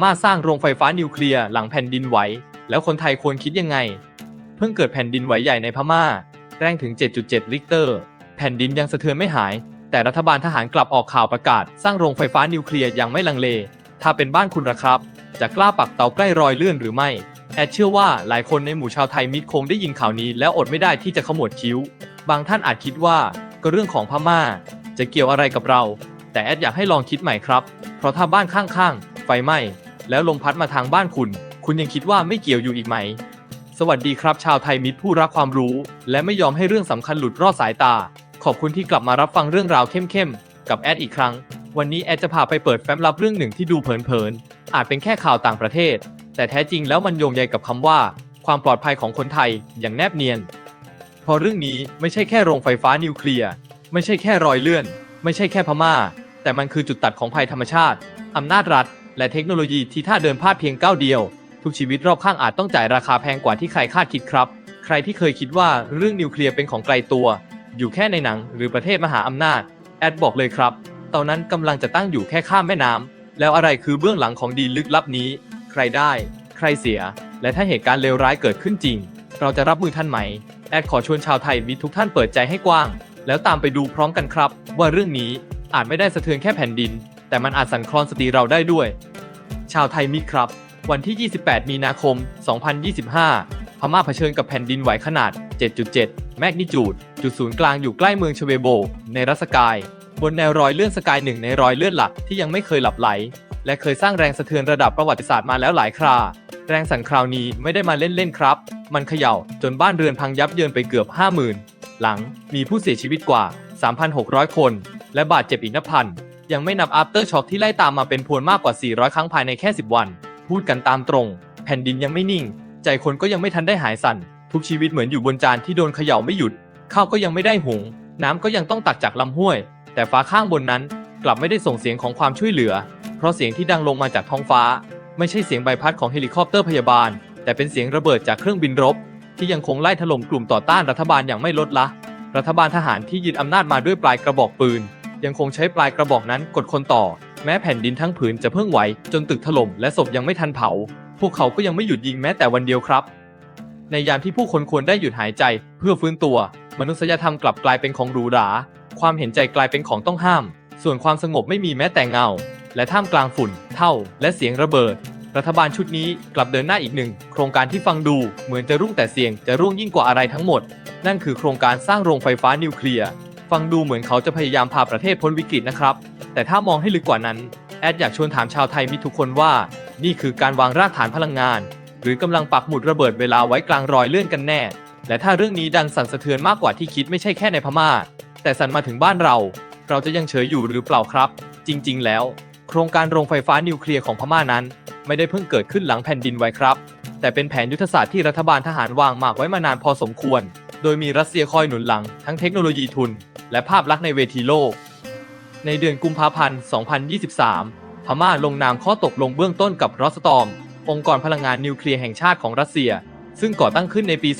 พม่าสร้างโรงไฟฟ้านิวเคลียร์หลังแผ่นดินไหว แล้วคนไทยควรคิดยังไง เพิ่งเกิดแผ่นดินไหวใหญ่ในพม่า แรงถึง 7.7 ลิกเตอร์ แผ่นดินยังสะเทือนไม่หาย แต่รัฐบาลทหารกลับออกข่าวประกาศ สร้างโรงไฟฟ้านิวเคลียร์อย่างไม่ลังเล ถ้าเป็นบ้านคุณละครับ จะกล้าปักเตาใกล้รอยเลื่อนหรือไม่แอดเชื่อว่าหลายคนในหมู่ชาวไทยมิตรคงได้ยินข่าวนี้ แล้วอดไม่ได้ที่จะขมวดคิ้ว บางท่านอาจคิดว่าก็เรื่องของพม่า จะเกี่ยวอะไรกับเรา แต่แอดอยากให้ลองคิดใหม่ครับ เพราะถ้าบ้านข้างๆ ไฟไหม้ แล้วลมพัดมาทางบ้านคุณ คุณยังคิดว่าไม่เกี่ยวอยู่อีกไหม สวัสดีครับ ชาวไทยมิตรผู้รักความรู้ และไม่ยอมให้เรื่องสำคัญหลุดรอดสายตา ขอบคุณที่กลับมารับฟังเรื่องราวเข้มๆกับแอดอีกครั้ง วันนี้แอดจะพาไปเปิดแฟ้มลับเรื่องหนึ่งที่ดูเผินๆอาจเป็นแค่ข่าวต่างประเทศ แต่แท้จริงแล้วมันโยงใยกับคำว่า ความปลอดภัยของคนไทยอย่างแนบเนียนเพราะเรื่องนี้ไม่ใช่แค่โรงไฟฟ้านิวเคลียร์ไม่ใช่แค่รอยเลื่อน ไม่ใช่แค่พม่า แต่มันคือจุดตัดของภัยธรรมชาติอำนาจรัฐ และเทคโนโลยีที่ถ้าเดินพลาดเพียงก้าวเดียว ทุกชีวิตรอบข้างอาจต้องจ่ายราคาแพงกว่าที่ใครคาดคิดครับ ใครที่เคยคิดว่าเรื่องนิวเคลียร์เป็นของไกลตัว อยู่แค่ในหนังหรือประเทศมหาอำนาจ แอดบอกเลยครับตอนนั้นกำลังจะตั้งอยู่แค่ข้ามแม่น้ำแล้วอะไรคือเบื้องหลังของดีลึกลับนี้ ใครได้ ใครเสีย และถ้าเหตุการณ์เลวร้ายเกิดขึ้นจริง เราจะรับมือท่านไหม แอดขอชวนชาวไทยมิทุกท่านเปิดใจให้กว้าง แล้วตามไปดูพร้อมกันครับ ว่าเรื่องนี้อาจไม่ได้สะเทือนแค่แผ่นดิน แต่มันอาจสั่นคลอนสติเราได้ด้วย ชาวไทยมิครับ วันที่ 28 มีนาคม 2025 พม่าเผชิญกับแผ่นดินไหวขนาด 7.7 แมกนิจูด จุดศูนย์กลางอยู่ใกล้เมืองชเวโบ ในรัสกาย บนแนวรอยเลื่อนสกายหนึ่งในรอยเลื่อนหลักที่ยังไม่เคยหลับไหล และเคยสร้างแรงสะเทือนระดับประวัติศาสตร์มาแล้วหลายครา แรงสั่นคราวนี้ไม่ได้มาเล่นๆครับ มันเขย่าจนบ้านเรือนพังยับเยินไปเกือบ 50,000 หลังมีผู้เสียชีวิตกว่า 3,600 คน และบาดเจ็บอีกนับพัน ยังไม่นับ after shock ที่ไล่ตามมาเป็นพวนมากกว่า 400 ครั้งภายในแค่ 10 วัน พูดกันตามตรง แผ่นดินยังไม่นิ่ง ใจคนก็ยังไม่ทันได้หายสั่น ทุกชีวิตเหมือนอยู่บนจานที่โดนเขย่าไม่หยุด ข้าวก็ยังไม่ได้หุง น้ำก็ยังต้องตักจากลำห้วย แต่ฟ้าข้างบนนั้น กลับไม่ได้ส่งเสียงของความช่วยเหลือ เพราะเสียงที่ดังลงมาจากท้องฟ้า ไม่ใช่เสียงใบพัดของเฮลิคอปเตอร์พยาบาล แต่เป็นเสียงระเบิดจากเครื่องบินรบ ที่ยังคงไล่ถล่มกลุ่มต่อต้านรัฐบาลอย่างไม่ลดละ รัฐบาลทหารที่ยึดอำนาจมาด้วยปลายกระบอกปืน ยังคงใช้ปลายกระบอกนั้นกดคนต่อ แม้แผ่นดินทั้งผืนจะเพิ่งไหว จนตึกถล่มและศพยังไม่ทันเผา พวกเขาก็ยังไม่หยุดยิงแม้แต่วันเดียวครับ ในยามที่ผู้คนควรได้หยุดหายใจ เพื่อฟื้นตัว มนุษยธรรมกลับกลายเป็นของหรูหราความเห็นใจกลายเป็นของต้องห้าม ส่วนความสงบไม่มีแม้แต่เงา และท่ามกลางฝุ่น เท่า และเสียงระเบิด รัฐบาลชุดนี้กลับเดินหน้าอีกหนึ่ง โครงการที่ฟังดูเหมือนจะรุ่งแต่เสียงจะรุ่งยิ่งกว่าอะไรทั้งหมด นั่นคือโครงการสร้างโรงไฟฟ้านิวเคลียร์ ฟังดูเหมือนเขาจะพยายามพาประเทศพ้นวิกฤตนะครับ แต่ถ้ามองให้ลึกกว่านั้น แอดอยากชวนถามชาวไทยมิตรทุกคนว่า นี่คือการวางรากฐานพลังงาน หรือกำลังปักหมุดระเบิดเวลาไว้กลางรอยเลื่อนกันแน่ และถ้าเรื่องนี้ดังสั่นสะเทือนมากกว่าที่คิดไม่ใช่แค่ในพม่า แต่สั่นมาถึงบ้านเรา เราจะยังเฉยอยู่หรือเปล่าครับ จริง ๆ แล้ว โครงการโรงไฟฟ้านิวเคลียร์ของพม่านั้น ไม่ได้เพิ่งเกิดขึ้นหลังแผ่นดินไหวครับ แต่เป็นแผนยุทธศาสตร์ที่รัฐบาลทหารวางหมากไว้มานานพอสมควร โดยมีรัสเซียคอยหนุนหลังทั้งเทคโนโลยีทุน และภาพลักษณ์ในเวทีโลก ในเดือนกุมภาพันธ์ 2023 พม่าลงนามข้อตกลงเบื้องต้นกับรอสตอม องค์กรพลังงานนิวเคลียร์แห่งชาติของรัสเซีย ซึ่งก่อตั้งขึ้นในปี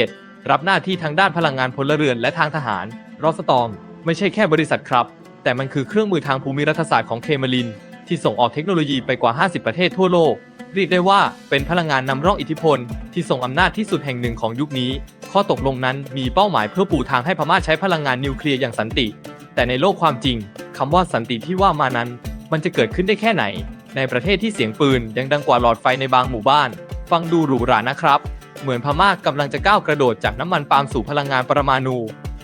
2007 รับหน้าที่ทางด้านพลังงานพลเรือนและทางทหาร รอสตอม ไม่ใช่แค่บริษัทครับ แต่มันคือเครื่องมือทางภูมิรัฐศาสตร์ของเคมลิน ที่ส่งออกเทคโนโลยีไปกว่า 50 ประเทศทั่วโลก เรียกได้ว่าเป็นพลังงานนำร่องอิทธิพล ที่ส่งอำนาจที่สุดแห่งหนึ่งของยุคนี้ ข้อตกลงนั้นมีเป้าหมายเพื่อปูทางให้พม่าใช้พลังงานนิวเคลียร์อย่างสันติ แต่ในโลกความจริงคำว่าสันติที่ว่ามานั้น มันจะเกิดขึ้นได้แค่ไหน ในประเทศที่เสียงปืนยังดังกว่าหลอดไฟในบางหมู่บ้าน ฟังดูหรูหรานะครับ เหมือนพม่ากำลังจะก้าวกระโดดจากน้ำมันปาล์มสู่พลังงานปรมาณู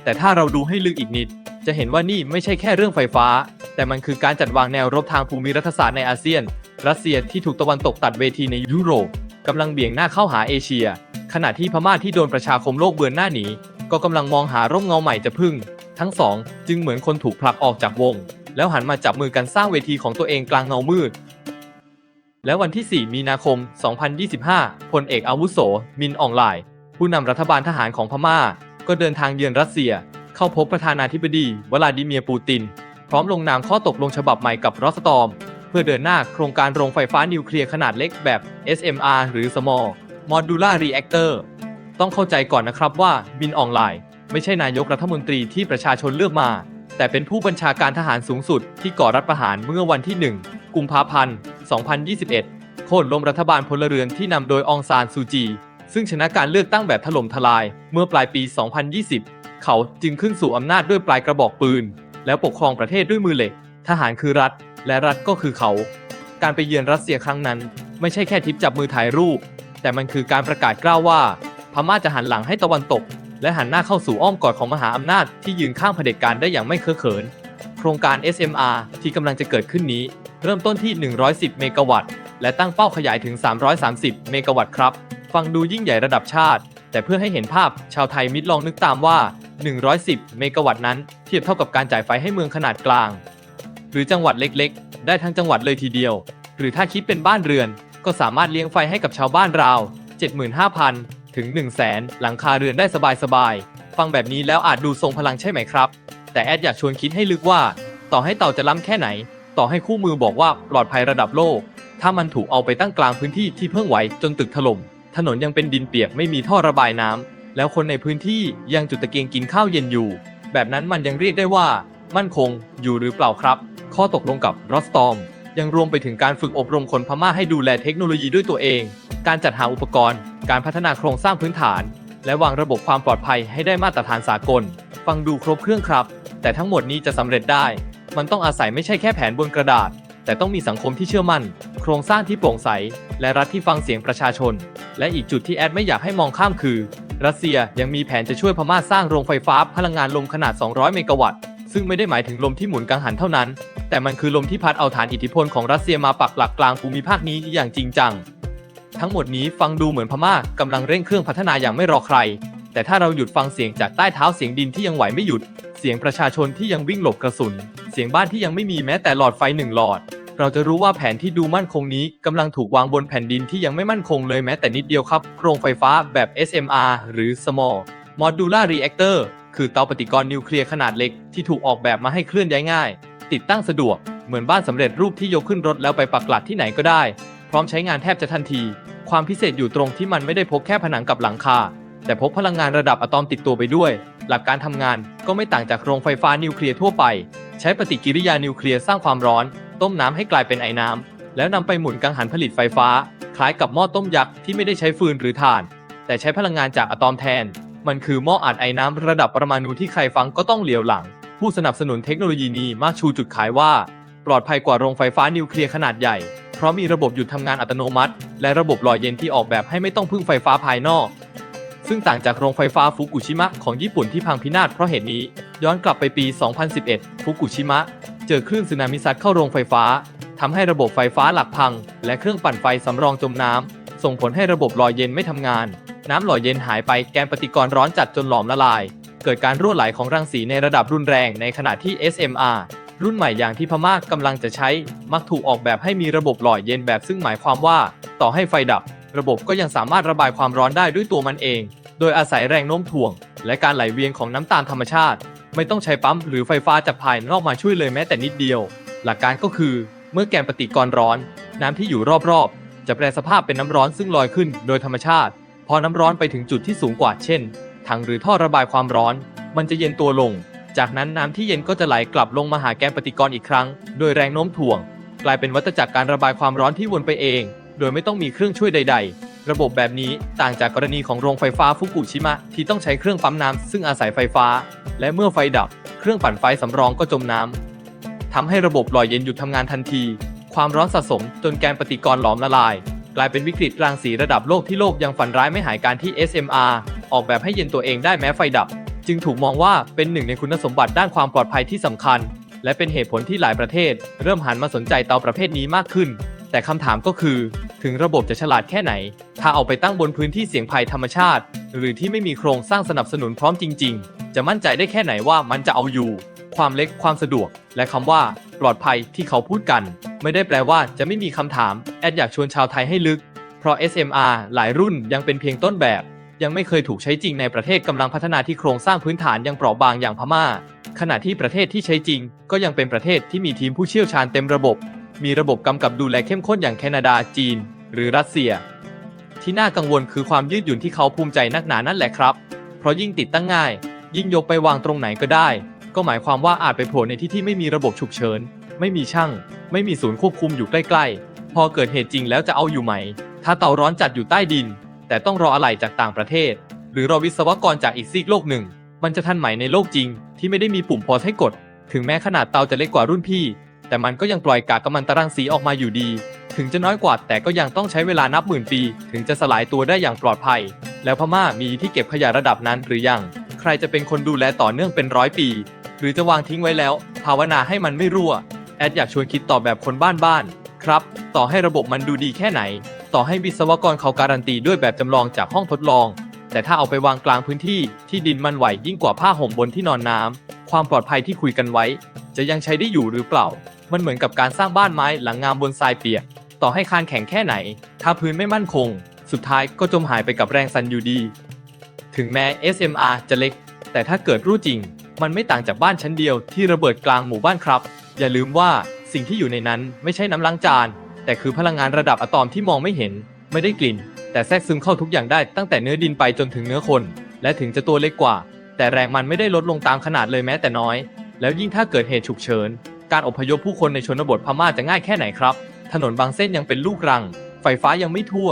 แต่ถ้าเราดูให้ลึกอีกนิด จะเห็นว่านี่ไม่ใช่แค่เรื่องไฟฟ้า แต่มันคือการจัดวางแนวรบทางภูมิรัฐศาสตร์ในอาเซียน รัสเซียที่ถูกตะวันตกตัดเวทีในยุโรปกำลังเบี่ยงหน้าเข้าหาเอเชีย ขณะที่พม่าที่โดนประชาคมโลกเบือนหน้าหนีก็กำลังมองหาร่มเงาใหม่จะพึ่ง ทั้งสองจึงเหมือนคนถูกผลักออกจากวง แล้วหันมาจับมือกันสร้างเวทีของตัวเองกลางเงามืด และวันที่ 4 มีนาคม 2025 พลเอกอาวุโส มินอองไลน์ผู้นำรัฐบาลทหารของพม่า ก็เดินทางเยือนรัสเซีย เข้าพบประธานาธิบดีวลาดิเมียร์ปูติน พร้อมลงนามข้อตกลงฉบับใหม่กับรอสตอม เพื่อเดินหน้าโครงการโรงไฟฟ้านิวเคลียร์ขนาดเล็กแบบ SMR หรือ Small Modular Reactor ต้องเข้าใจก่อนนะครับว่ามินอองไลน์ไม่ใช่นายกรัฐมนตรีที่ประชาชนเลือกมา แต่เป็นผู้บัญชาการทหารสูงสุดที่ก่อรัฐประหารเมื่อวันที่ 1 กุมภาพันธ์ 2021 โค่นล้มรัฐบาลพลเรือนที่นำโดยองซานซูจี ซึ่งชนะการเลือกตั้งแบบถล่มทลายเมื่อปลายปี 2020 เขาจึงขึ้นสู่อำนาจด้วยปลายกระบอกปืน แล้วปกครองประเทศด้วยมือเหล็ก ทหารคือรัฐ และรัฐก็คือเขา การไปเยือนรัสเซียครั้งนั้น ไม่ใช่แค่ทิปจับมือถ่ายรูป แต่มันคือการประกาศกล้าวว่า พม่าจะหันหลังให้ตะวันตก และหันหน้าเข้าสู่อ้อมกอดของมหาอำนาจที่ยืนข้างเผด็จการได้อย่างไม่เคอะเขิน โครงการ SMR ที่กำลังจะเกิดขึ้นนี้ เริ่มต้นที่ 110 เมกะวัตต์ และตั้งเป้าขยายถึง 330 เมกะวัตต์ครับ ฟังดูยิ่งใหญ่ระดับชาติ แต่เพื่อให้เห็นภาพชาวไทยมิดลองนึกตามว่า 110 เมกะวัตต์นั้น เทียบเท่ากับการจ่ายไฟให้เมืองขนาดกลาง หรือจังหวัดเล็กๆ ได้ทั้งจังหวัดเลยทีเดียว หรือถ้าคิดเป็นบ้านเรือน ก็สามารถเลี้ยงไฟให้กับชาวบ้านราว 75,000 ถึง 100,000 หลังคาเรือนได้สบายๆ ฟังแบบนี้แล้วอาจดูทรงพลังใช่ไหมครับ แต่แอดอยากชวนคิดให้ลึกว่า ต่อให้เต่าจะล้ำแค่ไหน ต่อให้คู่มือบอกว่าปลอดภัยระดับโลก ถ้ามันถูกเอาไปตั้งกลางพื้นที่ที่เพิ่งไหวจนตึกถล่ม ถนนยังเป็นดินเปียกไม่มีท่อระบายน้ำแล้วคนในพื้นที่ยังจุดตะเกียงกินข้าวเย็นอยู่ แบบนั้นมันยังเรียกได้ว่า มั่นคงอยู่หรือเปล่าครับ ข้อตกลงกับรอสตอมยังรวมไปถึงการฝึกอบรมคนพม่าให้ดูแลเทคโนโลยีด้วยตัวเอง การจัดหาอุปกรณ์ การพัฒนาโครงสร้างพื้นฐาน และวางระบบความปลอดภัยให้ได้มาตรฐานสากล ฟังดูครบเครื่องครับ แต่ทั้งหมดนี้จะสำเร็จได้ มันต้องอาศัยไม่ใช่แค่แผนบนกระดาษ แต่ต้องมีสังคมที่เชื่อมั่น โครงสร้างที่โปร่งใส และรัฐที่ฟังเสียงประชาชน และอีกจุดที่แอดไม่อยากให้มองข้ามคือ รัสเซียยังมีแผนจะช่วยพม่าสร้างโรงไฟฟ้าพลังงานลมขนาด 200 เมกะวัตต์ ซึ่งไม่ได้หมายถึงลมที่หมุนกังหันเท่านั้น แต่มันคือลมที่พัดเอาฐานอิทธิพลของรัสเซียมาปักหลักกลางภูมิภาคนี้อย่างจริงจัง ทั้งหมดนี้ฟังดูเหมือนพม่ากำลังเร่งเครื่องพัฒนาอย่างไม่รอใคร แต่ถ้าเราหยุดฟังเสียงจากใต้เท้าเสียงดินที่ยังไหวไม่หยุด เสียงประชาชนที่ยังวิ่งหลบกระสุน เสียงบ้านที่ยังไม่มีแม้แต่หลอดไฟหนึ่งหลอด เราจะรู้ว่าแผนที่ดูมั่นคงนี้กำลังถูกวางบนแผ่นดินที่ยังไม่มั่นคงเลยแม้แต่นิดเดียวครับ โครงไฟฟ้าแบบ SMR หรือ Small Modular Reactor คือเตาปฏิกรณ์นิวเคลียร์ขนาดเล็กที่ถูกออกแบบมาให้เคลื่อนย้ายง่าย ติดตั้งสะดวก เหมือนบ้านสำเร็จรูปที่ยกขึ้นรถแล้วไปปักหลักที่ไหนก็ได้ พร้อมใช้งานแทบจะทันที ความพิเศษอยู่ตรงที่มันไม่ได้พกแค่ผนังกับหลังคา แต่พกพลังงานระดับอะตอมติดตัวไปด้วย หลักการทำงานก็ไม่ต่างจากโรงไฟฟ้านิวเคลียร์ทั่วไป ใช้ปฏิกิริยานิวเคลียร์สร้างความร้อน ต้มน้ำให้กลายเป็นไอน้ำแล้วนำไปหมุนกังหันผลิตไฟฟ้า คล้ายกับหม้อต้มยักษ์ที่ไม่ได้ใช้ฟืนหรือถ่าน แต่ใช้พลังงานจากอะตอมแทน มันคือหม้ออัดไอ้น้ำระดับประมาณนูที่ใครฟังก็ต้องเหลียวหลัง ผู้สนับสนุนเทคโนโลยีนี้มักชูจุดขายว่า ปลอดภัยกว่าโรงไฟฟ้านิวเคลียร์ขนาดใหญ่ เพราะมีระบบหยุดทำงานอัตโนมัติ และระบบหล่อเย็นที่ออกแบบให้ไม่ต้องพึ่งไฟฟ้าภายนอก ซึ่งต่างจากโรงไฟฟ้าฟุกุชิมะของญี่ปุ่นที่พังพินาศเพราะเหตุนี้ ย้อนกลับไปปี 2011 ฟุกุชิมะ เจอคลื่นสึนามิซัดเข้าโรงไฟฟ้าทำให้ระบบไฟฟ้าหลักพัง และเครื่องปั่นไฟสำรองจมน้ำส่งผลให้ระบบหล่อเย็นไม่ทำงาน น้ำหล่อเย็นหายไปแกนปฏิกรณ์ร้อนจัดจนหลอมละลาย เกิดการรั่วไหลของรังสีในระดับรุนแรงในขณะที่ SMR รุ่นใหม่อย่างที่พม่ากำลังจะใช้ มักถูกออกแบบให้มีระบบหล่อเย็นแบบซึ่งหมายความว่า ต่อให้ไฟดับ ระบบก็ยังสามารถระบายความร้อนได้ด้วยตัวมันเอง โดยอาศัยแรงโน้มถ่วง และการไหลเวียนของน้ำตาลธรรมชาติ ไม่ต้องใช้ปั๊มหรือไฟฟ้าจากภายนอกมาช่วยเลยแม้แต่นิดเดียว หลักการก็คือ เมื่อแกนปฏิกรณ์ร้อน น้ำที่อยู่รอบๆ จะแปลสภาพเป็นน้ำร้อนซึ่งลอยขึ้นโดยธรรมชาติ พอน้ำร้อนไปถึงจุดที่สูงกว่าเช่น ถังหรือท่อระบายความร้อน มันจะเย็นตัวลง จากนั้นน้ำที่เย็นก็จะไหลกลับลงมาหาแกนปฏิกรณ์อีกครั้ง โดยแรงโน้มถ่วง กลายเป็นวัฏจักรการระบายความร้อนที่วนไปเอง โดยไม่ต้องมีเครื่องช่วยใด ๆ ระบบแบบนี้ต่างจากกรณีของโรงไฟฟ้าฟุกุชิมะที่ต้องใช้เครื่องปั๊มน้ำซึ่งอาศัยไฟฟ้า และเมื่อไฟดับ เครื่องปั่นไฟสำรองก็จมน้ำทำให้ระบบหล่อเย็นหยุดทำงานทันที ความร้อนสะสมจนแกนปฏิกรณ์หลอมละลาย กลายเป็นวิกฤตรังสีระดับโลกที่โลกยังฝันร้ายไม่หายการที่ SMR ออกแบบให้เย็นตัวเองได้แม้ไฟดับ จึงถูกมองว่าเป็นหนึ่งในคุณสมบัติด้านความปลอดภัยที่สำคัญ และเป็นเหตุผลที่หลายประเทศ เริ่มหันมาสนใจเตาประเภทนี้มากขึ้น แต่คำถามก็คือ ถึงระบบจะฉลาดแค่ไหน ถ้าเอาไปตั้งบนพื้นที่เสี่ยงภัยธรรมชาติ หรือที่ไม่มีโครงสร้างสนับสนุนพร้อมจริง ๆ จะมั่นใจได้แค่ไหนว่ามันจะเอาอยู่ ความเล็กความสะดวก และคำว่า ปลอดภัยที่เขาพูดกัน ไม่ได้แปลว่าจะไม่มีคำถาม แอดอยากชวนชาวไทยให้ลึก เพราะ SMR หลายรุ่นยังเป็นเพียงต้นแบบ ยังไม่เคยถูกใช้จริงในประเทศกำลังพัฒนาที่โครงสร้างพื้นฐานยังเปราะบางอย่างพม่า ขณะที่ประเทศที่ใช้จริง ก็ยังเป็นประเทศที่มีทีมผู้เชี่ยวชาญเต็มระบบ มีระบบกำกับดูแลเข้มข้นอย่างแคนาดาจีน หรือรัสเซีย ที่น่ากังวลคือความยืดหยุ่นที่เขาภูมิใจนักหนานั่นแหละครับ เพราะยิ่งติดตั้งง่าย ยิ่งยกไปวางตรงไหนก็ได้ ก็หมายความว่าอาจไปโผล่ในที่ที่ไม่มีระบบฉุกเฉิน ไม่มีช่าง ไม่มีศูนย์ควบคุมอยู่ใกล้ๆ พอเกิดเหตุจริงแล้วจะเอาอยู่ไหม ถ้าเตาร้อนจัดอยู่ใต้ดิน แต่ต้องรออะไหล่จากต่างประเทศ หรือรอวิศวกรจากอีกซีกโลกหนึ่ง มันจะทันไหมในโลกจริง ที่ไม่ได้มีปุ่มพอให้กด ถึงแม้ขนาดเตาจะเล็กกว่ารุ่นพี่ แต่มันก็ยังปล่อยกากกัมมันตรังสีออกมาอยู่ดี ถึงจะน้อยกว่าแต่ก็ยังต้องใช้เวลานับหมื่นปี ถึงจะสลายตัวได้อย่างปลอดภัย แล้วพม่ามีที่เก็บขยะระดับนั้นหรือยัง ใครจะเป็นคนดูแลต่อเนื่องเป็นร้อยปี หรือจะวางทิ้งไว้แล้ว ภาวนาให้มันไม่รั่ว แอดอยากชวนคิดต่อแบบคนบ้านๆครับ ต่อให้ระบบมันดูดีแค่ไหน ต่อให้วิศวกรเขาการันตีด้วยแบบจำลองจากห้องทดลอง แต่ถ้าเอาไปวางกลางพื้นที่ที่ดินมันไหวยิ่งกว่าผ้าห่มบนที่นอนน้ำความปลอดภัยที่คุยกันไว้ จะยังใช้ได้อยู่หรือเปล่า มันเหมือนกับการสร้างบ้านไม้หลังงามบนทรายเปียก ต่อให้คานแข็งแค่ไหน ถ้าพื้นไม่มั่นคง สุดท้ายก็จมหายไปกับแรงสั่นอยู่ดี ถึงแม้ SMR จะเล็ก แต่ถ้าเกิดรู้จริง มันไม่ต่างจากบ้านชั้นเดียวที่ระเบิดกลางหมู่บ้านครับ อย่าลืมว่าสิ่งที่อยู่ในนั้นไม่ใช่น้ำล้างจาน แต่คือพลังงานระดับอะตอมที่มองไม่เห็น ไม่ได้กลิ่น แต่แทรกซึมเข้าทุกอย่างได้ตั้งแต่เนื้อดินไปจนถึงเนื้อคน และถึงจะตัวเล็กกว่า แต่แรงมันไม่ได้ลดลงตามขนาดเลยแม้แต่น้อย แล้วยิ่งถ้าเกิดเหตุฉุกเฉิน การอพยพผู้คนในชนบทพม่าจะง่ายแค่ไหนครับ ถนนบางเส้นยังเป็นลูกรัง ไฟฟ้ายังไม่ทั่ว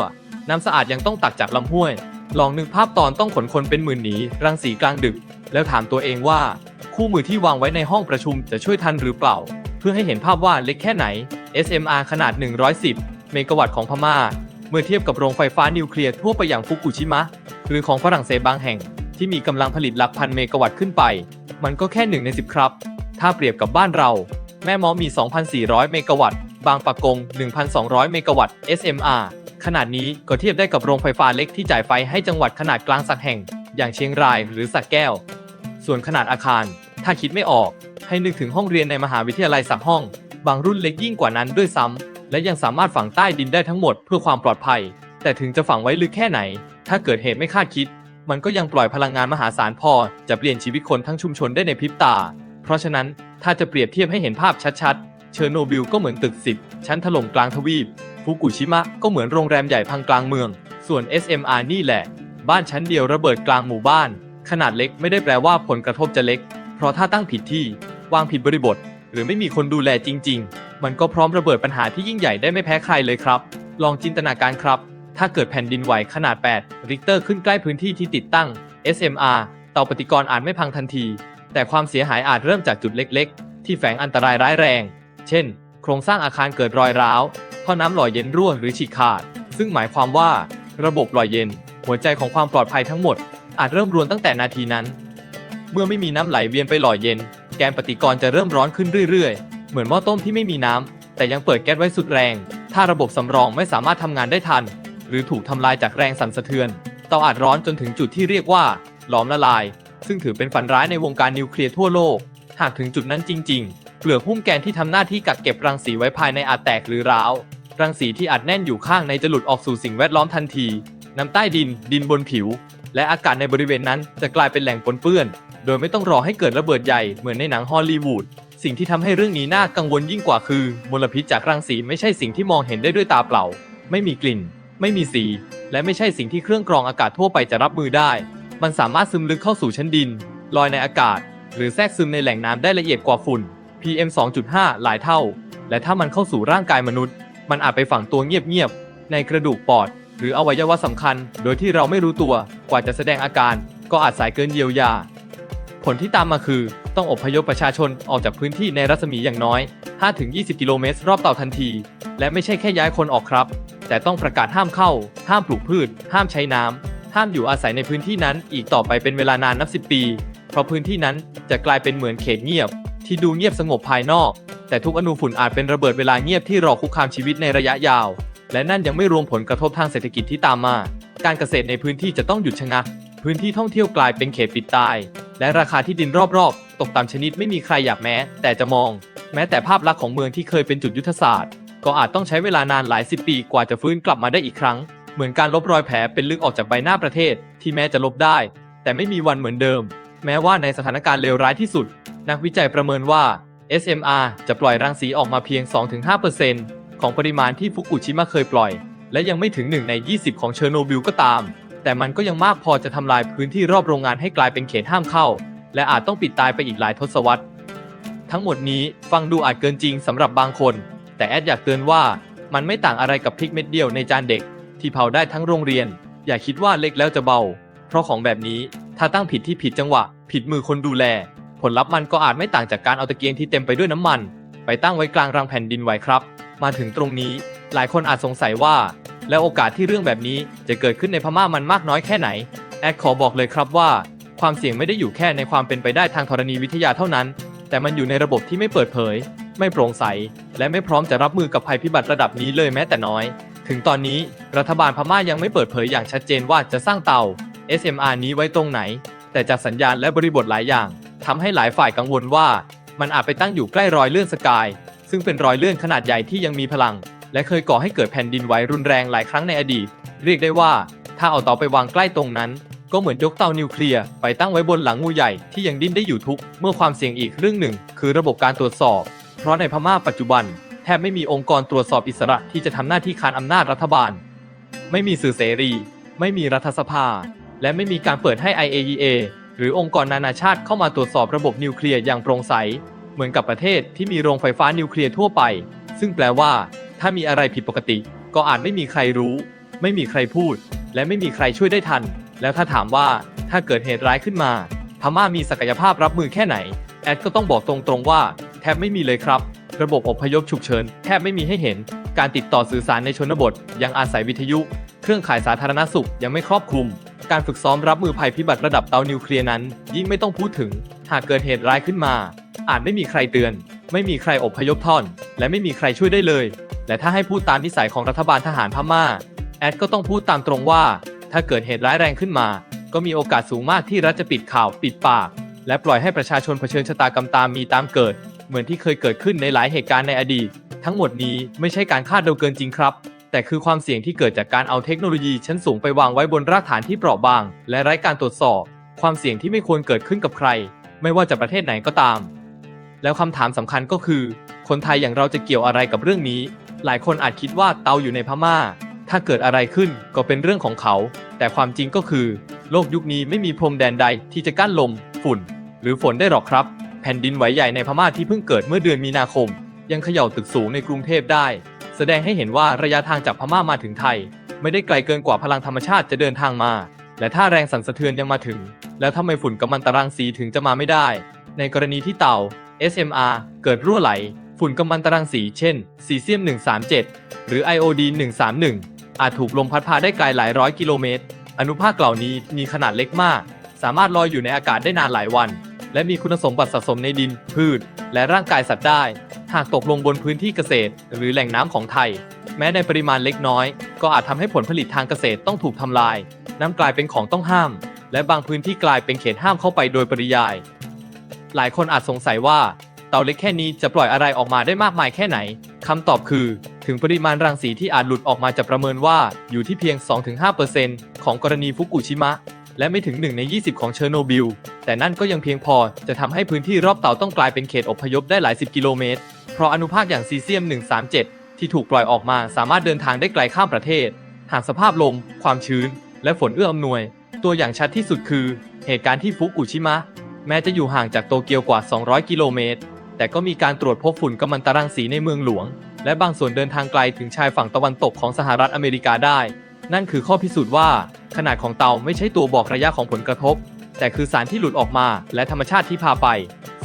น้ำสะอาดยังต้องตักจากลำห้วย ลองนึกภาพตอนต้องขนคนเป็นหมื่นหนี รังสีกลางดึก แล้วถามตัวเองว่า คู่มือที่วางไว้ในห้องประชุมจะช่วยทันหรือเปล่า เพื่อให้เห็นภาพว่าเล็กแค่ไหน SMR ขนาด 110 เมกะวัตต์ของพม่า เมื่อเทียบกับโรงไฟฟ้านิวเคลียร์ทั่วไปอย่างฟุกุชิมะ หรือของฝรั่งเศสบางแห่ง ที่มีกำลังผลิตหลักพันเมกะวัตต์ขึ้นไป มันก็แค่หนึ่งใน10 ครับ ถ้าเปรียบกับบ้านเรา แม่ม้อมี 2,400 เมกะวัตต์ บางปะกง 1,200 เมกะวัตต์ SMR ขนาดนี้ก็เทียบได้กับโรงไฟฟ้าเล็กที่จ่ายไฟให้จังหวัดขนาดกลางสักแห่ง อย่างเชียงรายหรือสักแก้ว ส่วนขนาดอาคาร ถ้าคิดไม่ออก ให้นึกถึงห้องเรียนในมหาวิทยาลัยสักห้อง บางรุ่นเล็กยิ่งกว่านั้นด้วยซ้ำ และยังสามารถฝังใต้ดินได้ทั้งหมดเพื่อความปลอดภัย แต่ถึงจะฝังไว้ลึกแค่ไหน ถ้าเกิดเหตุไม่คาดคิด มันก็ยังปล่อยพลังงานมหาศาลพอ จะเปลี่ยนชีวิตคนทั้งชุมชนได้ในพริบตา เพราะฉะนั้นถ้าจะเปรียบเทียบให้เห็นภาพชัดๆ เชอร์โนบิลก็เหมือนตึกสิบชั้นถล่มกลางทวีป ฟุกุชิมะก็เหมือนโรงแรมใหญ่พังกลางเมือง ส่วน SMR นี่แหละ บ้านชั้นเดียวระเบิดกลางหมู่บ้าน ขนาดเล็กไม่ได้แปลว่าผลกระทบจะเล็ก เพราะถ้าตั้งผิดที่ วางผิดบริบท หรือไม่มีคนดูแลจริง ๆ มันก็พร้อมระเบิดปัญหาที่ยิ่งใหญ่ได้ไม่แพ้ใครเลยครับ ลองจินตนาการครับ ถ้าเกิดแผ่นดินไหวขนาด 8 ริกเตอร์ขึ้นใกล้พื้นที่ที่ติดตั้ง SMR เตาปฏิกรณ์อาจไม่พังทันที แต่ความเสียหายอาจเริ่มจากจุดเล็กๆ ที่แฝงอันตรายร้ายแรง เช่น โครงสร้างอาคารเกิดรอยร้าวท่อน้ำหล่อเย็นรั่วหรือฉีกขาด ซึ่งหมายความว่า ระบบหล่อเย็น หัวใจของความปลอดภัยทั้งหมด อาจเริ่มรวนตั้งแต่นาทีนั้น เมื่อไม่มีน้ำไหลเวียนไปหล่อเย็น แกนปฏิกรณ์จะเริ่มร้อนขึ้นเรื่อยๆ เหมือนหม้อต้มที่ไม่มีน้ำแต่ยังเปิดแก๊สไว้สุดแรง ถ้าระบบสำรองไม่สามารถทำงานได้ทัน หรือถูกทำลายจากแรงสั่นสะเทือนเตาอาจร้อนจนถึงจุดที่เรียกว่าหลอมละลาย ซึ่งถือเป็นฝันร้ายในวงการนิวเคลียร์ทั่วโลก หากถึงจุดนั้นจริง ๆ เปลือกหุ้มแกนที่ทำหน้าที่กักเก็บรังสีไว้ภายในอาจแตกหรือร้าว รังสีที่อัดแน่นอยู่ข้างในจะหลุดออกสู่สิ่งแวดล้อมทันที น้ำใต้ดิน ดินบนผิว และอากาศในบริเวณนั้นจะกลายเป็นแหล่งปนเปื้อน โดยไม่ต้องรอให้เกิดระเบิดใหญ่เหมือนในหนังฮอลลีวูดสิ่งที่ทำให้เรื่องนี้น่ากังวลยิ่งกว่าคือ มลพิษจากรังสีไม่ใช่สิ่งที่มองเห็นได้ด้วยตาเปล่า ไม่มีกลิ่น ไม่มีสี และไม่ใช่สิ่งที่เครื่องกรองอากาศทั่วไปจะรับมือได้ มันสามารถซึมลึกเข้าสู่ชั้นดิน ลอยในอากาศ หรือแทรกซึมในแหล่งน้ำได้ละเอียดกว่าฝุ่น PM 2.5 หลายเท่า และถ้ามันเข้าสู่ร่างกายมนุษย์ มันอาจไปฝังตัวเงียบๆ ในกระดูกปอด หรืออวัยวะสำคัญ โดยที่เราไม่รู้ตัว กว่าจะแสดงอาการ ก็อาจสายเกินเยียวยา ผลที่ตามมาคือ ต้องอพยพประชาชนออกจากพื้นที่ในรัศมีอย่างน้อย 5-20 กิโลเมตรรอบเตาทันที และไม่ใช่แค่ย้ายคนออกครับ แต่ต้องประกาศห้ามเข้า ห้ามปลูกพืช ห้ามใช้น้ำ ห้ามอยู่อาศัยในพื้นที่นั้นอีกต่อไปเป็นเวลานานนับสิบปี เพราะพื้นที่นั้นจะกลายเป็นเหมือนเขตเงียบ ที่ดูเงียบสงบภายนอก แต่ทุกอนูฝุ่นอาจเป็นระเบิดเวลาเงียบที่รอคุกคามชีวิตในระยะยาว และนั่นยังไม่รวมผลกระทบทางเศรษฐกิจที่ตามมา การเกษตรในพื้นที่จะต้องหยุดชะงัก พื้นที่ท่องเที่ยวกลายเป็นเขตปิดตาย และราคาที่ดินรอบๆ ตกต่ำชนิดไม่มีใครอยากแม้ แต่จะมอง แม้แต่ภาพลักษณ์ของเมืองที่เคยเป็นจุดยุทธศาสตร์ ก็อาจต้องใช้เวลานานหลายสิบปีกว่าจะฟื้นกลับมาได้อีกครั้ง เหมือนการลบรอยแผลเป็นลึกออกจากใบหน้าประเทศ ที่แม้จะลบได้ แต่ไม่มีวันเหมือนเดิม แม้ว่าในสถานการณ์เลวร้ายที่สุด นักวิจัยประเมินว่า SMR จะปล่อยรังสีออกมาเพียง 2-5%ของปริมาณที่ฟุกุชิมะเคยปล่อย และยังไม่ถึง1ใน 20 ของเชอร์โนบิลก็ตาม แต่มันก็ยังมากพอจะทำลายพื้นที่รอบโรงงานให้กลายเป็นเขตห้ามเข้า และอาจต้องปิดตายไปอีกหลายทศวรรษ ทั้งหมดนี้ฟังดูอาจเกินจริงสำหรับบางคน แต่แอดอยากเตือนว่ามันไม่ต่างอะไรกับพริกเม็ดเดียวในจานเด็ก ที่เผาได้ทั้งโรงเรียน อย่าคิดว่าเล็กแล้วจะเบา เพราะของแบบนี้ถ้าตั้งผิดที่ผิดจังหวะ ผิดมือคนดูแล ผลลัพธ์มันก็อาจไม่ต่างจากการเอาตะเกียงที่เต็มไปด้วยน้ำมัน ไปตั้งไว้กลางรังแผ่นดินไหวครับ มาถึงตรงนี้ หลายคนอาจสงสัยว่า แล้วโอกาสที่เรื่องแบบนี้จะเกิดขึ้นในพม่ามันมากน้อยแค่ไหนแอดขอบอกเลยครับว่า ความเสี่ยงไม่ได้อยู่แค่ในความเป็นไปได้ทางธรณีวิทยาเท่านั้น แต่มันอยู่ในระบบที่ไม่เปิดเผย ไม่โปร่งใส และไม่พร้อมจะรับมือกับภัยพิบัติระดับนี้เลยแม้แต่น้อย ถึงตอนนี้รัฐบาลพม่ายังไม่เปิดเผยอย่างชัดเจนว่าจะสร้างเตา SMR นี้ไว้ตรงไหน แต่จากสัญญาณและบริบทหลายอย่างทำให้หลายฝ่ายกังวลว่า มันอาจไปตั้งอยู่ใกล้รอยเลื่อนสกาย ซึ่งเป็นรอยเลื่อนขนาดใหญ่ที่ยังมีพลัง และเคยก่อให้เกิดแผ่นดินไหวรุนแรงหลายครั้งในอดีต เรียกได้ว่า ถ้าเอาเตาไปวางใกล้ตรงนั้น ก็เหมือนยกเตานิวเคลียร์ไปตั้งไว้บนหลังงูใหญ่ที่ยังดิ้นได้อยู่ทุก เมื่อความเสี่ยงอีกเรื่องหนึ่ง คือระบบการตรวจสอบ เพราะในพม่าปัจจุบัน แทบไม่มีองค์กรตรวจสอบอิสระที่จะทำหน้าที่คานอำนาจรัฐบาล ไม่มีสื่อเสรี ไม่มีรัฐสภา และไม่มีการเปิดให้ IAEA หรือองค์กรนานาชาติเข้ามาตรวจสอบระบบนิวเคลียร์อย่างโปร่งใส เหมือนกับประเทศที่มีโรงไฟฟ้านิวเคลียร์ทั่วไป ซึ่งแปลว่า ถ้ามีอะไรผิดปกติ ก็อาจไม่มีใครรู้ ไม่มีใครพูด และไม่มีใครช่วยได้ทัน แล้วถ้าถามว่าถ้าเกิดเหตุร้ายขึ้นมาพม่ามีศักยภาพรับมือแค่ไหน แอดก็ต้องบอกตรงๆว่า แทบไม่มีเลยครับ ระบบอพยพฉุกเฉินแทบไม่มีให้เห็น การติดต่อสื่อสารในชนบท ยังอาศัยวิทยุ เครื่องข่ายสาธารณสุขยังไม่ครอบคลุม การฝึกซ้อมรับมือภัยพิบัติระดับเตานิวเคลียร์นั้น ยิ่งไม่ต้องพูดถึง หากเกิดเหตุร้ายขึ้นมา อาจไม่มีใครเตือน ไม่มีใครอพยพท่อน และไม่มีใครช่วยได้เลย และถ้าให้พูดตามนิสัยของรัฐบาลทหารพม่า แอดก็ต้องพูดตามตรงว่า ถ้าเกิดเหตุร้ายแรงขึ้นมา ก็มีโอกาสสูงมากที่รัฐจะปิดข่าวปิดปาก และปล่อยให้ประชาชนเผชิญชะตากรรมตามมีตามเกิด เหมือนที่เคยเกิดขึ้นในหลายเหตุการณ์ในอดีต ทั้งหมดนี้ไม่ใช่การคาดเดาเกินจริงครับ แต่คือความเสี่ยงที่เกิดจากการเอาเทคโนโลยีชั้นสูงไปวางไว้บนรากฐานที่เปราะบาง และไร้การตรวจสอบ ความเสี่ยงที่ไม่ควรเกิดขึ้นกับใคร ไม่ว่าจะประเทศไหนก็ตาม แล้วคำถามสำคัญก็คือ คนไทยอย่างเราจะเกี่ยวอะไรกับเรื่องนี้ หลายคนอาจคิดว่าเตาอยู่ในพม่า ถ้าเกิดอะไรขึ้นก็เป็นเรื่องของเขา แต่ความจริงก็คือ โลกยุคนี้ไม่มีพรมแดนใดที่จะกั้นลม ฝุ่น หรือฝนได้หรอกครับ แผ่นดินไหวใหญ่ในพม่าที่เพิ่งเกิดเมื่อเดือนมีนาคม ยังเขย่าตึกสูงในกรุงเทพได้ แสดงให้เห็นว่าระยะทางจากพม่ามาถึงไทย ไม่ได้ไกลเกินกว่าพลังธรรมชาติจะเดินทางมา และถ้าแรงสั่นสะเทือนยังมาถึง แล้วทำไมฝุ่นกัมมันตรังสีถึงจะมาไม่ได้ ในกรณีที่เต่า SMR เกิดรั่วไหล ฝุ่นกัมมันตรังสี เช่นซีเซียม 137 หรือไอโอดีน131 อาจถูกลมพัดพาได้ไกลหลายร้อยกิโลเมตร อนุภาคเหล่านี้มีขนาดเล็กมาก สามารถลอยอยู่ในอากาศได้นานหลายวัน และมีคุณสมบัติสะสมในดิน พืช และร่างกายสัตว์ได้ หากตกลงบนพื้นที่เกษตร หรือแหล่งน้ำของไทย แม้ในปริมาณเล็กน้อย ก็อาจทำให้ผลผลิตทางเกษตรต้องถูกทำลาย น้ำกลายเป็นของต้องห้าม และบางพื้นที่กลายเป็นเขตห้ามเข้าไปโดยปริยาย หลายคนอาจสงสัยว่าเต่าเล็กแค่นี้จะปล่อยอะไรออกมาได้มากมายแค่ไหนคำตอบคือ ถึงปริมาณรังสีที่อาจหลุดออกมาจะประเมินว่าอยู่ที่เพียง 2-5%ของกรณีฟุกุชิมะ และไม่ถึง 1 ใน 20 ของเชอร์โนบิล แต่นั่นก็ยังเพียงพอจะทำให้พื้นที่รอบเตาต้องกลายเป็นเขตอพยพได้หลายสิบกิโลเมตร เพราะอนุภาคอย่างซีเซียม 137 ที่ถูกปล่อยออกมาสามารถเดินทางได้ไกลข้ามประเทศ หากสภาพลม ความชื้น และฝนเอื้ออำนวย ตัวอย่างชัดที่สุดคือ เหตุการณ์ที่ฟุกุชิมะ แม้จะอยู่ห่างจากโตเกียวกว่า 200 กิโลเมตร แต่ก็มีการตรวจพบฝุ่นกัมมันตรังสีในเมืองหลวง และบางส่วนเดินทางไกลถึงชายฝั่งตะวันตกของสหรัฐอเมริกาได้ นั่นคือข้อพิสูจน์ว่า ขนาดของเตาไม่ใช่ตัวบอกระยะของผลกระทบ แต่คือสารที่หลุดออกมา และธรรมชาติที่พาไป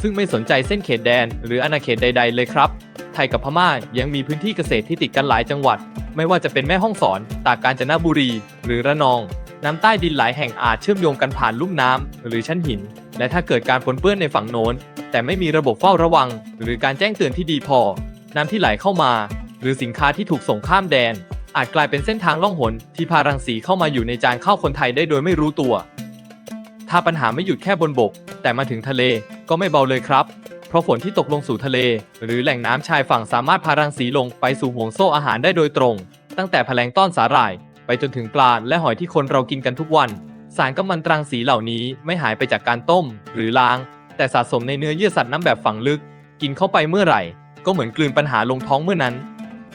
ซึ่งไม่สนใจเส้นเขตแดน หรืออาณาเขตใด ๆ เลยครับ ไทยกับพม่ายังมีพื้นที่เกษตรที่ติดกันหลายจังหวัด ไม่ว่าจะเป็นแม่ฮ่องสอน ตากาญจนบุรี หรือระนอง น้ำใต้ดินหลายแห่งอาจเชื่อมโยงกันผ่านลุ่มน้ำหรือชั้นหิน และถ้าเกิดการปนเปื้อนในฝั่งโน้น แต่ไม่มีระบบเฝ้าระวัง หรือการแจ้งเตือนที่ดีพอ น้ำที่ไหลเข้ามา หรือสินค้าที่ถูกส่งข้ามแดน อาจกลายเป็นเส้นทางล่องหนที่พารังสีเข้ามาอยู่ในจานข้าวคนไทยได้โดยไม่รู้ตัว ถ้าปัญหาไม่หยุดแค่บนบก แต่มาถึงทะเลก็ไม่เบาเลยครับ เพราะฝนที่ตกลงสู่ทะเล หรือแหล่งน้ำชายฝั่งสามารถพารังสีลงไปสู่ห่วงโซ่อาหารได้โดยตรง ตั้งแต่แผลงต้อนสาหร่าย ไปจนถึงปลาและหอยที่คนเรากินกันทุกวัน สารกัมมันตรังสีเหล่านี้ไม่หายไปจากการต้ม หรือล้าง แต่สะสมในเนื้อเยื่อสัตว์น้ำแบบฝังลึก กินเข้าไปเมื่อไหร่ ก็เหมือนกลืนปัญหาลงท้องเมื่อนั้น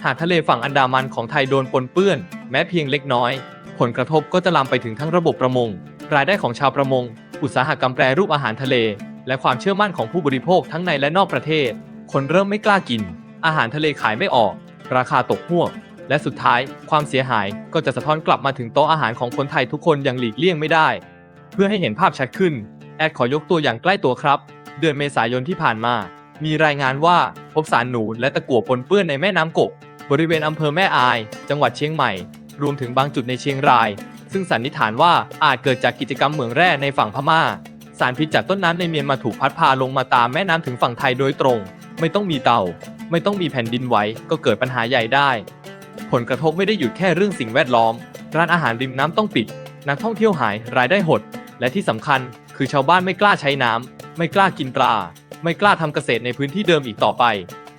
หากทะเลฝั่งอันดามันของไทยโดนปนเปื้อน แม้เพียงเล็กน้อย ผลกระทบก็จะลามไปถึงทั้งระบบประมง รายได้ของชาวประมง อุตสาหกรรมแปรรูปอาหารทะเล และความเชื่อมั่นของผู้บริโภคทั้งในและนอกประเทศ คนเริ่มไม่กล้ากิน อาหารทะเลขายไม่ออก ราคาตกหวกและสุดท้าย ความเสียหายก็จะสะท้อนกลับมาถึงโต๊ะอาหารของคนไทยทุกคนอย่างหลีกเลี่ยงไม่ได้ เพื่อให้เห็นภาพชัดขึ้น แอดขอยกตัวอย่างใกล้ตัวครับ เดือนเมษายนที่ผ่านมา มีรายงานว่าพบสารหนูและตะกั่วปนเปื้อนในแม่น้ำกก บริเวณอำเภอแม่อาย จังหวัดเชียงใหม่ รวมถึงบางจุดในเชียงราย ซึ่งสันนิษฐานว่าอาจเกิดจากกิจกรรมเหมืองแร่ในฝั่งพม่า สารพิษจากต้นน้ำในเมียนมาถูกพัดพาลงมาตามแม่น้ำถึงฝั่งไทยโดยตรง ไม่ต้องมีเตา ไม่ต้องมีแผ่นดินไหวก็เกิดปัญหาใหญ่ได้ ผลกระทบไม่ได้หยุดแค่เรื่องสิ่งแวดล้อม ร้านอาหารริมน้ำต้องปิด นักท่องเที่ยวหายรายได้หด และที่สำคัญคือชาวบ้านไม่กล้าใช้น้ำไม่กล้ากินปลาไม่กล้าทำเกษตรในพื้นที่เดิมอีกต่อไป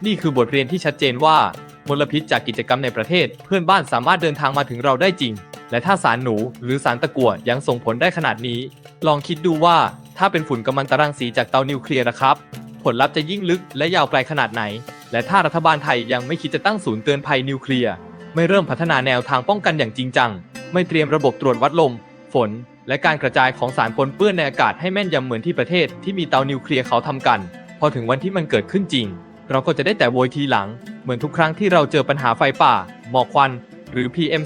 นี่คือบทเรียนที่ชัดเจนว่า มลพิษจากกิจกรรมในประเทศ เพื่อนบ้านสามารถเดินทางมาถึงเราได้จริง และถ้าสารหนูหรือสารตะกั่วยังส่งผลได้ขนาดนี้ ลองคิดดูว่าถ้าเป็นฝุ่นกัมมันตรังสีจากเตานิวเคลียร์นะครับ ผลลัพธ์จะยิ่งลึกและยาวไกลขนาดไหน และถ้ารัฐบาลไทยยังไม่คิดจะตั้งศูนย์เตือนภัยนิวเคลียร์ไม่เริ่มพัฒนาแนวทางป้องกันอย่างจริงจัง ไม่เตรียมระบบตรวจวัดลม ฝน และการกระจายของสารปนเปื้อนในอากาศให้แม่นยำเหมือนที่ประเทศที่มีเตานิวเคลียร์เขาทำกัน พอถึงวันที่มันเกิดขึ้นจริง เราก็จะได้แต่โวยทีหลัง เหมือนทุกครั้งที่เราเจอปัญหาไฟป่า หมอกควัน หรือ PM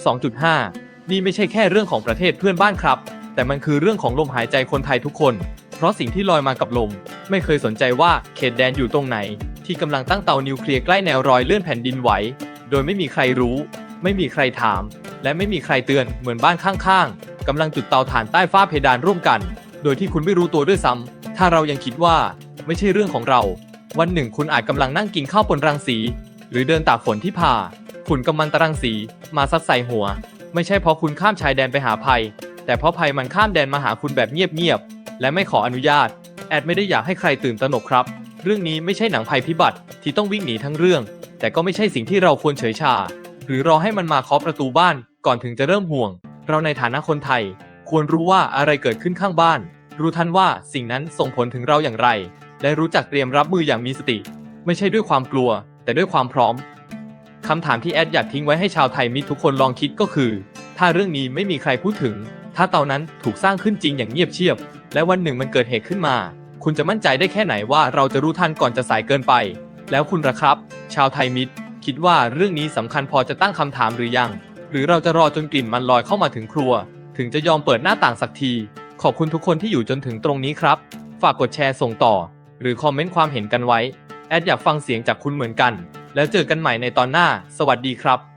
2.5 นี่ไม่ใช่แค่เรื่องของประเทศเพื่อนบ้านครับ แต่มันคือเรื่องของลมหายใจคนไทยทุกคน เพราะสิ่งที่ลอยมากับลม ไม่เคยสนใจว่าเขตแดนอยู่ตรงไหน ที่กำลังตั้งเตานิวเคลียร์ใกล้แนวรอยเลื่อนแผ่นดินไหว โดยไม่มีใครรู้ ไม่มีใครถาม และไม่มีใครเตือนเหมือนบ้านข้างๆกำลังจุดเตาถ่านใต้ฟ้าเพดานร่วมกัน โดยที่คุณไม่รู้ตัวด้วยซ้ำถ้าเรายังคิดว่า ไม่ใช่เรื่องของเรา วันหนึ่งคุณอาจกำลังนั่งกินข้าวปนรังสี หรือเดินตากฝนที่ผ่าฝุ่นกำมันตรังสี มาซัดใส่หัว ไม่ใช่เพราะคุณข้ามชายแดนไปหาภัย แต่เพราะภัยมันข้ามแดนมาหาคุณแบบเงียบๆและไม่ขออนุญาต แอดไม่ได้อยากให้ใครตื่นตระหนกครับ เรื่องนี้ไม่ใช่หนังภัยพิบัติที่ต้องวิ่งหนีทั้งเรื่อง แต่ก็ไม่ใช่สิ่งที่เราควรเฉยชา หรือรอให้มันมาเคาะประตูบ้าน ก่อนถึงจะเริ่มห่วง เราในฐานะคนไทย ควรรู้ว่าอะไรเกิดขึ้นข้างบ้าน รู้ทันว่าสิ่งนั้นส่งผลถึงเราอย่างไร และรู้จักเตรียมรับมืออย่างมีสติ ไม่ใช่ด้วยความกลัว แต่ด้วยความพร้อมคำถามที่แอดอยากทิ้งไว้ให้ชาวไทยมิตรทุกคนลองคิดก็คือ ถ้าเรื่องนี้ไม่มีใครพูดถึง ถ้าเตานั้นถูกสร้างขึ้นจริงอย่างเงียบเชียบ และวันหนึ่งมันเกิดเหตุขึ้นมา คุณจะมั่นใจได้แค่ไหนว่าเราจะรู้ทันก่อนจะสายเกินไป แล้วคุณล่ะครับ ชาวไทยมิตร คิดว่าเรื่องนี้สำคัญพอจะตั้งคำถามหรือยัง หรือเราจะรอจนกลิ่นมันลอยเข้ามาถึงครัว ถึงจะยอมเปิดหน้าต่างสักที ขอบคุณทุกคนที่อยู่จนถึงตรงนี้ครับ ฝากกดแชร์ส่งต่อ หรือคอมเมนต์ความเห็นกันไว้ แอดอยากฟังเสียงจากคุณเหมือนกัน แล้วเจอกันใหม่ในตอนหน้า สวัสดีครับ